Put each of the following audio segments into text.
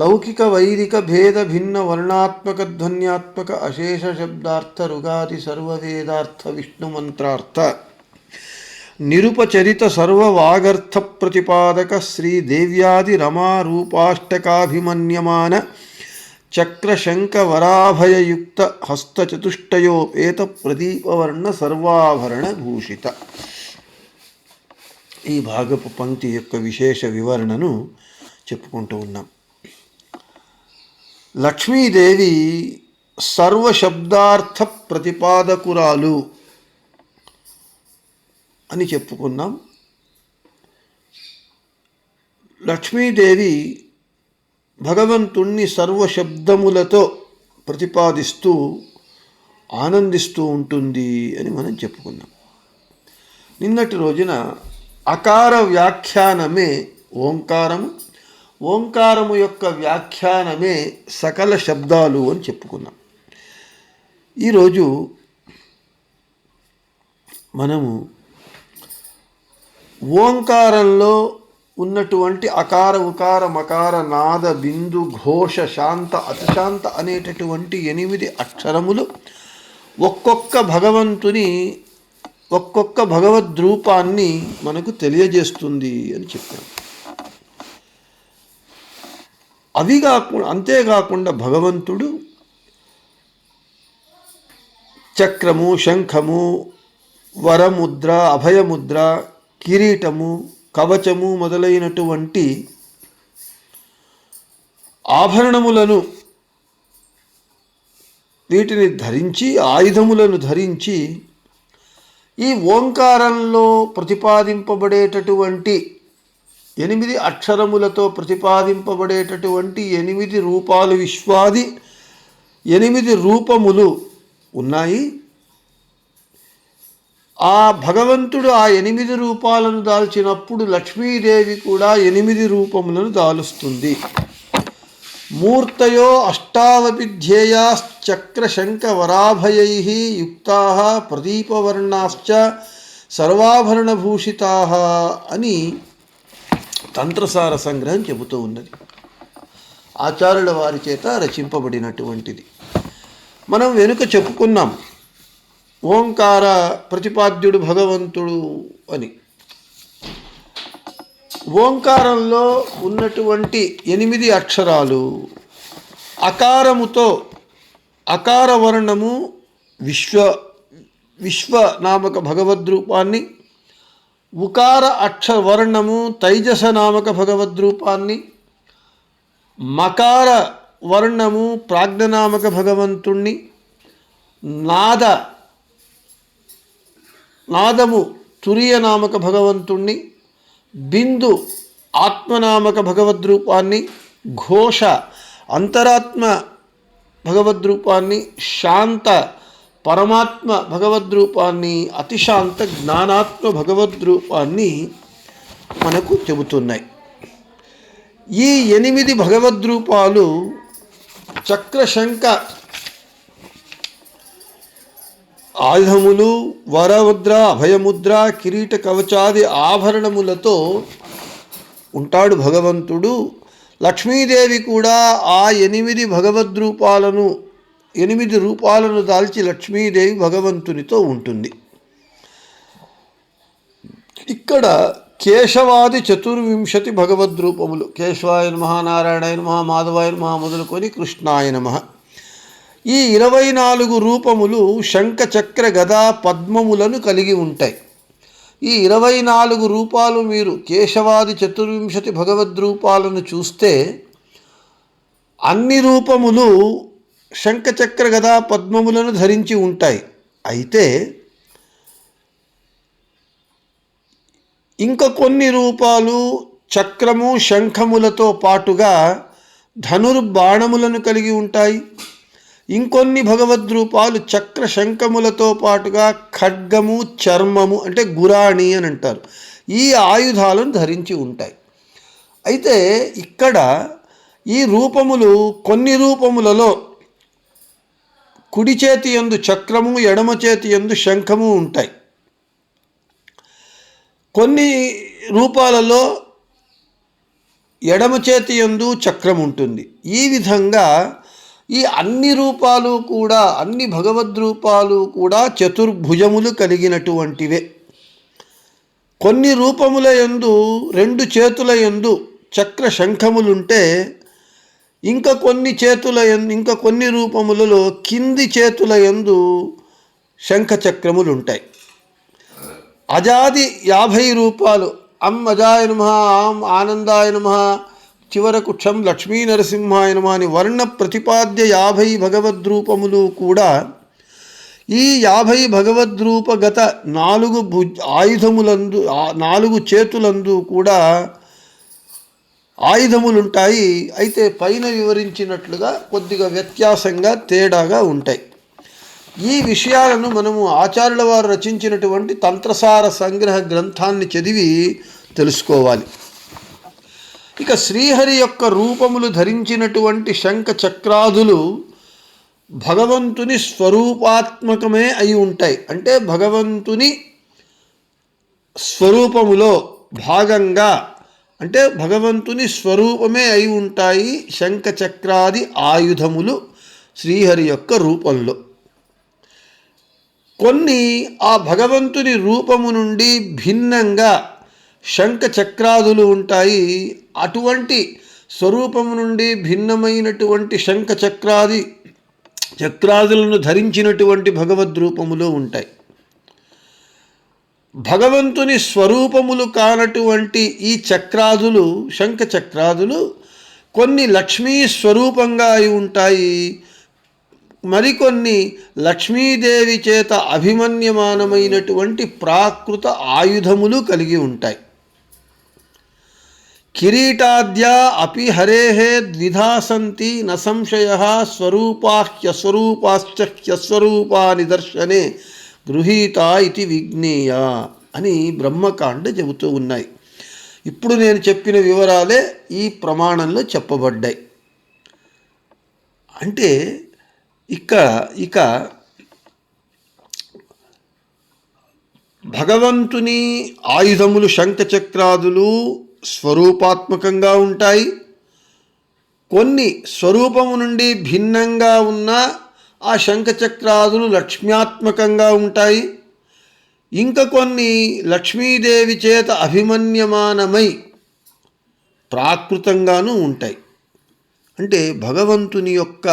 లౌకిక వైదిక భేద భిన్న వర్ణాత్మక ధ్వన్యాత్మక అశేష శబ్దార్థ రుగాది సర్వవేదార్థ విష్ణు మంత్రార్థ నిరుపచరిత సర్వవాగర్థ ప్రతిపాదక శ్రీ దేవ్యాది రమారూపాష్టకాభిమన్యమాన చక్రశంక వరాభయయుక్త హస్తచతుష్టయోపేత ప్రదీపవర్ణ సర్వాభరణ భూషిత ఈ భాగపు పంక్తి యొక్క విశేష వివరణను చెప్పుకుంటూ ఉన్నాం. లక్ష్మీదేవి సర్వశబ్దార్థ ప్రతిపాదకురాలు అని చెప్పుకున్నాం. లక్ష్మీదేవి భగవంతుణ్ణి సర్వశబ్దములతో ప్రతిపాదిస్తూ ఆనందిస్తూ ఉంటుంది అని మనం చెప్పుకున్నాం. నిన్నటి రోజున అకార వ్యాఖ్యానమే ఓంకారము. ఓంకారము యొక్క వ్యాఖ్యానమే సకల శబ్దాలు అని చెప్పుకున్నాం. ఈరోజు మనము ఓంకారంలో ఉన్నటువంటి అకార ఉకార మకార నాద బిందు ఘోష శాంత అతిశాంత అనేటటువంటి ఎనిమిది అక్షరములు ఒక్కొక్క భగవంతుని ఒక్కొక్క భగవద్రూపాన్ని మనకు తెలియజేస్తుంది అని చెప్పాను అవి కాకుండా అంతేకాకుండా భగవంతుడు చక్రము శంఖము వరముద్ర అభయముద్ర కిరీటము కవచము మొదలైనటువంటి ఆభరణములను వీటిని ధరించి ఆయుధములను ధరించి ఈ ఓంకారంలో ప్రతిపాదింపబడేటటువంటి ఎనిమిది అక్షరములతో ప్రతిపాదింపబడేటటువంటి ఎనిమిది రూపాలు విశ్వాది. ఎనిమిది రూపములు ఉన్నాయి. ఆ భగవంతుడు ఆ ఎనిమిది రూపాలను దాల్చినప్పుడు లక్ష్మీదేవి కూడా ఎనిమిది రూపములను దాలుస్తుంది. మూర్తయో అష్టావపిధ్యేయాశ్చక్రశంకవరాభయై యుక్తా ప్రదీపవర్ణాశ్చ సర్వాభరణభూషితా అని తంత్రసార సంగ్రహం చెబుతూ ఉన్నది. ఆచార్యుల వారి చేత రచింపబడినటువంటిది. మనం వెనుక చెప్పుకున్నాం ఓంకార ప్రతిపాద్యుడు భగవంతుడు అని. ఓంకారంలో ఉన్నటువంటి ఎనిమిది అక్షరాలు అకారముతో అకార వర్ణము విశ్వ విశ్వనామక భగవద్ భగవద్రూపాన్ని ఉకార అక్షవర్ణము తైజస నామక భగవద్రూపాన్ని మకార వర్ణము ప్రాజ్ఞనామక భగవంతుణ్ణి నాద నాదము తురియ నామక భగవంతుణ్ణి బిందు ఆత్మనామక భగవద్రూపాన్ని ఘోష అంతరాత్మ భగవద్రూపాన్ని శాంత పరమాత్మ భగవద్రూపాన్ని అతిశాంత జ్ఞానాత్మ భగవద్రూపాన్ని మనకు చెబుతున్నాయి. ఈ ఎనిమిది భగవద్రూపాలు చక్రశంక ఆయుధములు వరముద్ర అభయముద్ర కిరీట కవచాది ఆభరణములతో ఉంటాడు భగవంతుడు. లక్ష్మీదేవి కూడా ఆ ఎనిమిది భగవద్రూపాలను ఎనిమిది రూపాలను దాల్చి లక్ష్మీదేవి భగవంతునితో ఉంటుంది. ఇక్కడ కేశవాది చతుర్వింశతి భగవద్రూపములు కేశవాయ నమ నారాయణాయ నమ మాధవాయ నమ మొదలుకొని కృష్ణాయ నమ. ఈ ఇరవై నాలుగు రూపములు శంఖ చక్ర గదా పద్మములను కలిగి ఉంటాయి. ఈ ఇరవై నాలుగు రూపాలు మీరు కేశవాది చతుర్వింశతి భగవద్రూపాలను చూస్తే అన్ని రూపములు శంఖచక్ర గదా పద్మములను ధరించి ఉంటాయి. అయితే ఇంకా కొన్ని రూపాలు చక్రము శంఖములతో పాటుగా ధనుర్బాణములను కలిగి ఉంటాయి. ఇంకొన్ని భగవద్రూపాలు చక్ర శంఖములతో పాటుగా ఖడ్గము చర్మము అంటే గురాణి అని అంటారు. ఈ ఆయుధాలను ధరించి ఉంటాయి. అయితే ఇక్కడ ఈ రూపములు కొన్ని రూపములలో కుడి చేతి ఎందు చక్రము ఎడమ చేతి ఎందు శంఖము ఉంటాయి. కొన్ని రూపాలలో ఎడమ చేతి ఎందు చక్రం ఉంటుంది. ఈ విధంగా ఈ అన్ని రూపాలు కూడా అన్ని భగవద్రూపాలు కూడా చతుర్భుజములు కలిగినటువంటివే. కొన్ని రూపముల యందు రెండు చేతుల యందు చక్ర శంఖములుంటే ఇంకా కొన్ని చేతుల యందు ఇంకా కొన్ని రూపములలో కింది చేతుల యందు శంఖచక్రములు ఉంటాయి అజాది యాభై రూపాలు. అం అజాయ నమ ఆం ఆనందాయ నమ చివరకు క్షం లక్ష్మీ నరసింహాయ నమ అని వర్ణ ప్రతిపాద్య యాభై భగవద్రూపములు కూడా ఈ యాభై భగవద్రూపగత నాలుగు భు ఆయుధములందు నాలుగు చేతులందు కూడా ఆయుధములుంటాయి. అయితే పైన వివరించినట్లుగా కొద్దిగా వ్యత్యాసంగా తేడాగా ఉంటాయి. ఈ విషయాలను మనము ఆచార్యుల వారు రచించినటువంటి తంత్రసార సంగ్రహ గ్రంథాన్ని చదివి తెలుసుకోవాలి. ఇక శ్రీహరి యొక్క రూపములు ధరించినటువంటి శంఖ చక్రాదులు భగవంతుని స్వరూపాత్మకమే అయి ఉంటాయి. అంటే భగవంతుని స్వరూపములో భాగంగా అంటే భగవంతుని స్వరూపమే అయి ఉంటాయి శంఖచక్రాది ఆయుధములు శ్రీహరి యొక్క రూపంలో. కొన్ని ఆ భగవంతుని రూపము నుండి భిన్నంగా శంఖచక్రాదులు ఉంటాయి. అటువంటి స్వరూపము నుండి భిన్నమైనటువంటి శంఖచక్రాది చక్రాదులను ధరించినటువంటి భగవద్ రూపములు ఉంటాయి. భగవంతుని స్వరూపములు కానటువంటి ఈ చక్రాదులు శంఖ చక్రాదులు కొన్ని లక్ష్మీ స్వరూపంగా అయి ఉంటాయి. మరికొన్ని లక్ష్మీదేవి చేత అభిమన్యమానమైనటువంటి ప్రాకృత ఆయుధములు కలిగి ఉంటాయి. కిరీటాద్యా అపి హరేహే ద్విధా సంతి న సంశయ స్వరూపా హ్యస్వరూపాశ్చ హ్యస్వరూపా నిదర్శనే గృహీత ఇది విజ్ఞేయ అని బ్రహ్మకాండ చెబుతూ ఉన్నాయి. ఇప్పుడు నేను చెప్పిన వివరాలే ఈ ప్రమాణంలో చెప్పబడ్డాయి. అంటే ఇక ఇక భగవంతుని ఆయుధములు శంఖచక్రాదులు స్వరూపాత్మకంగా ఉంటాయి. కొన్ని స్వరూపము నుండి భిన్నంగా ఉన్న ఆ శంఖచక్రాదులు లక్ష్మ్యాత్మకంగా ఉంటాయి. ఇంక కొన్ని లక్ష్మీదేవి చేత అభిమన్యమానమై ప్రాకృతంగాను ఉంటాయి. అంటే భగవంతుని యొక్క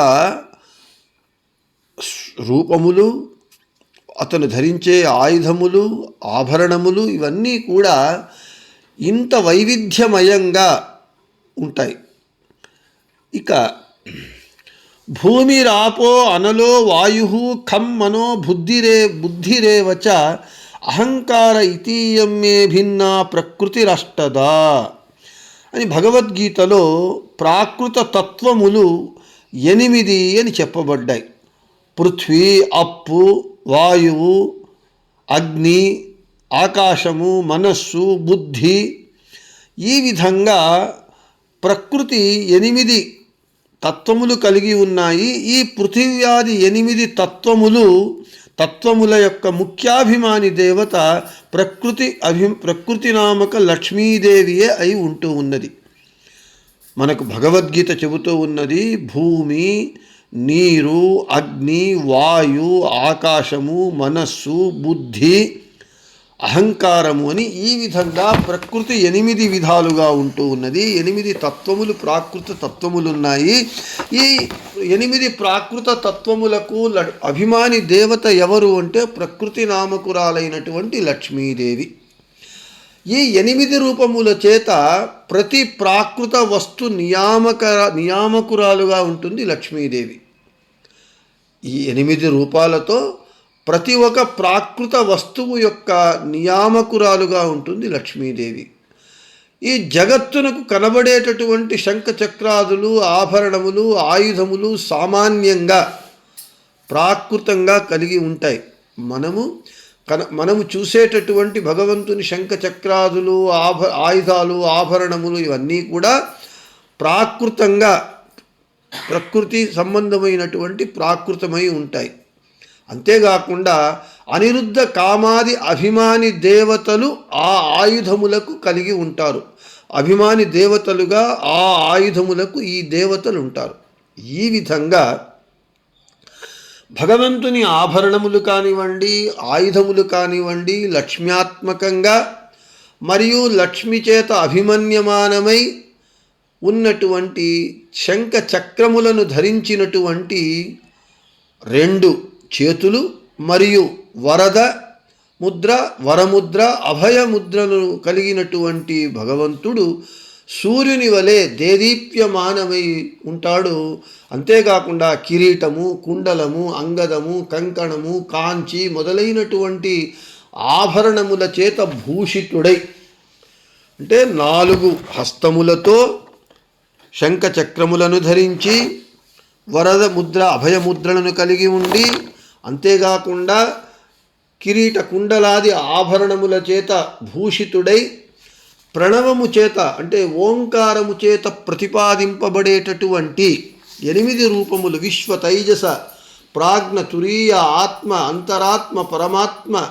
రూపములు అతను ధరించే ఆయుధములు ఆభరణములు ఇవన్నీ కూడా ఇంత వైవిధ్యమయంగా ఉంటాయి. ఇక భూమిరాపో అనలో వాయు ఖం మనో బుద్ధిరే బుద్ధిరేవచ అహంకార ఇతీయం మే భిన్న ప్రకృతిరష్టదా. అని భగవద్గీతలో ప్రాకృత తత్వములు ఎనిమిది అని చెప్పబడ్డాయి. పృథ్వీ అప్పు వాయువు అగ్ని ఆకాశము మనస్సు బుద్ధి. ఈ విధంగా ప్రకృతి ఎనిమిది తత్వములు కలిగి ఉన్నాయి. ఈ పృథివ్యాది ఎనిమిది తత్వములు తత్వముల యొక్క ముఖ్యాభిమాని దేవత ప్రకృతి అభి ప్రకృతి నామక లక్ష్మీదేవియే అయి ఉంటూ ఉన్నది. మనకు భగవద్గీత చెబుతూ ఉన్నది భూమి నీరు అగ్ని వాయు ఆకాశము మనస్సు బుద్ధి అహంకారము అని ఈ విధంగా ప్రకృతి ఎనిమిది విధాలుగా ఉంటూ ఉన్నది. ఎనిమిది తత్వములు ప్రాకృత తత్వములు ఉన్నాయి ఈ ఎనిమిది ప్రాకృత తత్వములకు అభిమాని దేవత ఎవరు అంటే ప్రకృతి నామకురాలైనటువంటి లక్ష్మీదేవి. ఈ ఎనిమిది రూపముల చేత ప్రతి ప్రాకృత వస్తు నియామక నియామకురాలుగా ఉంటుంది లక్ష్మీదేవి. ఈ ఎనిమిది రూపాలతో ప్రతి ఒక్క ప్రాకృత వస్తువు యొక్క నియామకురాలుగా ఉంటుంది లక్ష్మీదేవి. ఈ జగత్తునకు కనబడేటటువంటి శంఖచక్రాదులు ఆభరణములు ఆయుధములు సామాన్యంగా ప్రాకృతంగా కలిగి ఉంటాయి. మనము కన మనము చూసేటటువంటి భగవంతుని శంఖచక్రాదులు ఆభ ఆయుధాలు ఆభరణములు ఇవన్నీ కూడా ప్రాకృతంగా ప్రకృతి సంబంధమైనటువంటి ప్రాకృతమై ఉంటాయి. అంతేకాకుండా అనిరుద్ధ కామాది అభిమాని దేవతలు ఆ ఆయుధములకు కలిగి ఉంటారు. అభిమాని దేవతలుగా ఆ ఆయుధములకు ఈ దేవతలు ఉంటారు. ఈ విధంగా భగవంతుని ఆభరణములు కానివ్వండి ఆయుధములు కానివ్వండి లక్ష్మ్యాత్మకంగా మరియు లక్ష్మి చేత అభిమన్యమానమై ఉన్నటువంటి శంఖ చక్రములను ధరించినటువంటి రెండు చేతులు మరియు వరద ముద్ర వరముద్ర అభయముద్రలను కలిగినటువంటి భగవంతుడు సూర్యుని వలె దేదీప్యమానమై ఉంటాడు. అంతేకాకుండా కిరీటము కుండలము అంగదము కంకణము కాంచి మొదలైనటువంటి ఆభరణముల చేత భూషితుడై అంటే నాలుగు హస్తములతో శంఖచక్రములను ధరించి వరద ముద్ర అభయముద్రలను కలిగి ఉండి అంతేకాకుండా కిరీట కుండలాది ఆభరణముల చేత భూషితుడై ప్రణవము చేత అంటే ఓంకారము చేత ప్రతిపాదింపబడేటటువంటి ఎనిమిది రూపములు విశ్వ తైజస ప్రాజ్ఞ తురీయ ఆత్మ అంతరాత్మ పరమాత్మ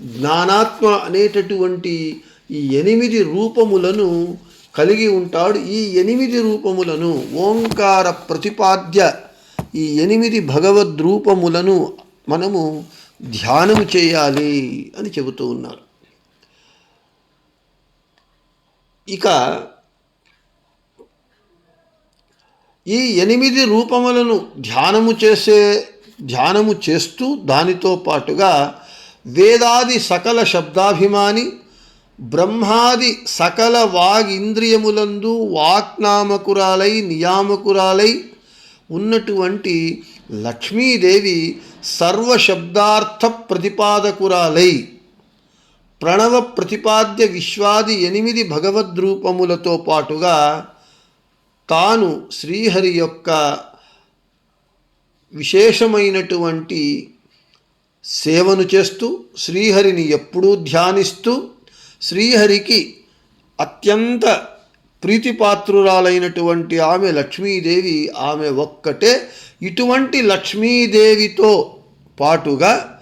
జ్ఞానాత్మ అనేటటువంటి ఈ ఎనిమిది రూపములను కలిగి ఉంటాడు. ఈ ఎనిమిది రూపములను ఓంకార ప్రతిపాద్య ఈ ఎనిమిది భగవద్రూపములను మనము ధ్యానము చేయాలి అని చెబుతూ ఉన్నారు. ఇక ఈ ఎనిమిది రూపములను ధ్యానము చేసే ధ్యానము చేస్తూ దానితో పాటుగా వేదాది సకల శబ్దాభిమాని బ్రహ్మాది సకల వాగింద్రియములందు వాక్నామకురాలై నియామకురాలై ఉన్నటువంటి లక్ష్మీదేవి సర్వశబ్దార్థ ప్రతిపాదకురాలై ప్రణవ ప్రతిపాద్య విశ్వాది ఎనిమిది భగవద్రూపములతో పాటుగా తాను శ్రీహరి యొక్క విశేషమైనటువంటి సేవను చేస్తూ శ్రీహరిని ఎప్పుడూ ధ్యానిస్తూ శ్రీహరికి అత్యంత ప్రీతిపాత్రురాలైనటువంటి ఆమె లక్ష్మీదేవి ఆమె ఒక్కటే. ఇటువంటి లక్ష్మీదేవితో పాటుగా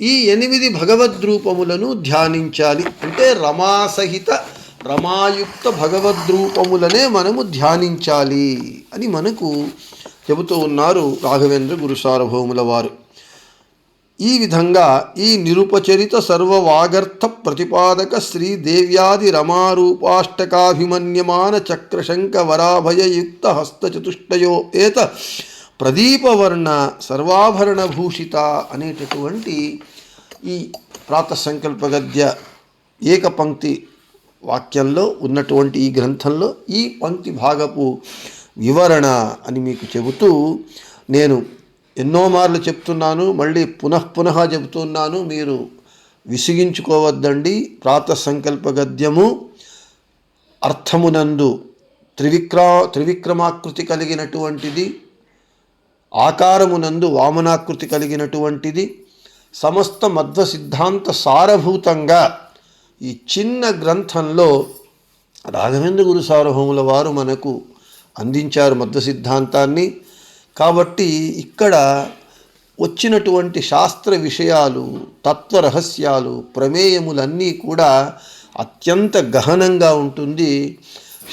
ఈ ఎనిమిది భగవద్రూపములను ధ్యానించాలి. అంటే రమాసహిత రమాయుక్త భగవద్రూపములనే మనము ధ్యానించాలి అని మనకు చెబుతూ ఉన్నారు రాఘవేంద్ర గురు సార్వభౌముల వారు. ఈ విధంగా ఈ నిరుపచరిత సర్వవాగర్థ ప్రతిపాదక శ్రీదేవ్యాది రమారూపాష్టకాభిమన్యమాన చక్రశంక వరాభయయుక్త హస్తచతుష్టయో ఏత ప్రదీపవర్ణ సర్వాభరణభూషిత అనేటటువంటి ఈ ప్రాతసంకల్ప గద్య ఏకపంక్తి వాక్యంలో ఉన్నటువంటి ఈ గ్రంథంలో ఈ పంక్తి భాగపు వివరణ అని మీకు చెబుతూ నేను ఎన్నో మార్లు చెప్తున్నాను మళ్ళీ పునఃపునః చెబుతున్నాను మీరు విసిగించుకోవద్దండి. ప్రాత సంకల్ప గద్యము అర్థమునందు త్రివిక్రా త్రివిక్రమాకృతి కలిగినటువంటిది ఆకారమునందు వామనాకృతి కలిగినటువంటిది సమస్త మధ్వ సిద్ధాంత సారభూతంగా ఈ చిన్న గ్రంథంలో రాఘవేంద్ర గురు సార్వభౌముల వారు మనకు అందించారు మధ్వ సిద్ధాంతాన్ని. కాబట్టి ఇక్కడ వచ్చినటువంటి శాస్త్ర విషయాలు తత్వ రహస్యాలు ప్రమేయములన్నీ కూడా అత్యంత గహనంగా ఉంటుంది.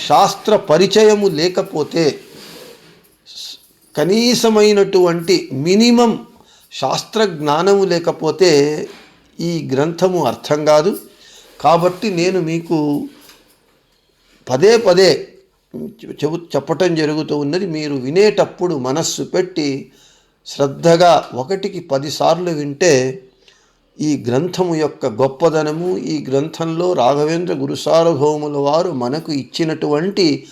శాస్త్ర పరిచయము లేకపోతే కనీసమైనటువంటి మినిమం శాస్త్ర జ్ఞానము లేకపోతే ఈ గ్రంథము అర్థం కాదు. కాబట్టి నేను మీకు పదే పదే చెబు చెప్పటం జరుగుతూ ఉన్నది. మీరు వినేటప్పుడు మనస్సు పెట్టి శ్రద్ధగా ఒకటికి పదిసార్లు వింటే ఈ గ్రంథము యొక్క గొప్పదనము ఈ గ్రంథంలో రాఘవేంద్ర గురుసార్వభౌముల వారు మనకు ఇచ్చినటువంటి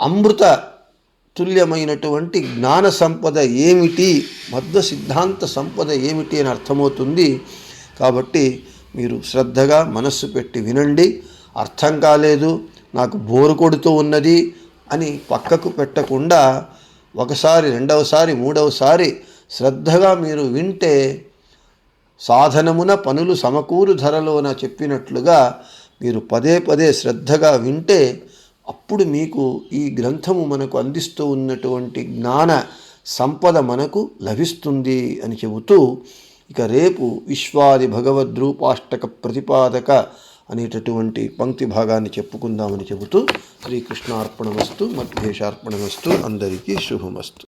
అమృత తుల్యమైనటువంటి జ్ఞాన సంపద ఏమిటి మధ్వ సిద్ధాంత సంపద ఏమిటి అని అర్థమవుతుంది. కాబట్టి మీరు శ్రద్ధగా మనస్సు పెట్టి వినండి. అర్థం కాలేదు. నాకు బోరు కొడుతూ ఉన్నది అని పక్కకు పెట్టకుండా ఒకసారి రెండవసారి మూడవసారి శ్రద్ధగా మీరు వింటే సాధనమున పనులు సమకూరు ధరలోన చెప్పినట్లుగా మీరు పదే పదే శ్రద్ధగా వింటే అప్పుడు మీకు ఈ గ్రంథము మనకు అందిస్తూ ఉన్నటువంటి జ్ఞాన సంపద మనకు లభిస్తుంది అని చెబుతూ ఇక రేపు విశ్వాది భగవద్రూపాష్టక ప్రతిపాదక అనేటటువంటి పంక్తి భాగాన్ని చెప్పుకుందామని చెబుతూ శ్రీకృష్ణార్పణమస్తు మధ్యేషార్పణమస్తు అందరికీ శుభమస్తు.